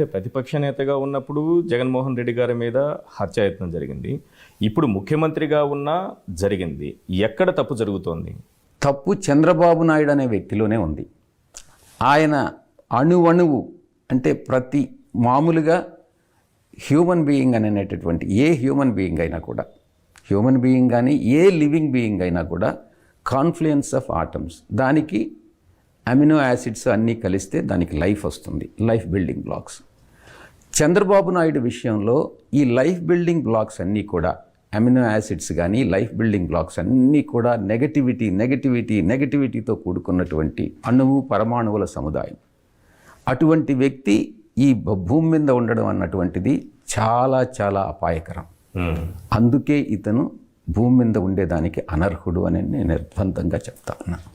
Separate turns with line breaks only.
అంటే ప్రతిపక్ష నేతగా ఉన్నప్పుడు జగన్మోహన్ రెడ్డి గారి మీద హత్యాయత్నం జరిగింది. ఇప్పుడు ముఖ్యమంత్రిగా ఉన్నా జరిగింది. ఎక్కడ తప్పు జరుగుతోంది?
తప్పు చంద్రబాబు నాయుడు అనే వ్యక్తిలోనే ఉంది. ఆయన అణువణువు అంటే ప్రతి మామూలుగా హ్యూమన్ బీయింగ్ అని అనేటటువంటి ఏ హ్యూమన్ బీయింగ్ అయినా కూడా హ్యూమన్ బీయింగ్ కానీ ఏ లివింగ్ బీయింగ్ అయినా కూడా కాన్ఫ్లుయెన్స్ ఆఫ్ ఆటమ్స్. దానికి అమినో యాసిడ్స్ అన్నీ కలిస్తే దానికి లైఫ్ వస్తుంది life building blocks. Chandrababu Naidu విషయంలో ఈ లైఫ్ బిల్డింగ్ బ్లాక్స్ అన్నీ కూడా అమినో యాసిడ్స్ కానీ లైఫ్ బిల్డింగ్ బ్లాక్స్ అన్నీ కూడా నెగటివిటీ నెగటివిటీ నెగటివిటీతో కూడుకున్నటువంటి అణువు పరమాణువుల సముదాయం. అటువంటి వ్యక్తి ఈ భూమి మీద ఉండడం అన్నటువంటిది చాలా చాలా అపాయకరం. అందుకే ఇతను భూమి మీద ఉండేదానికి అనర్హుడు అని నేను నిర్బంధంగా చెప్తా ఉన్నాను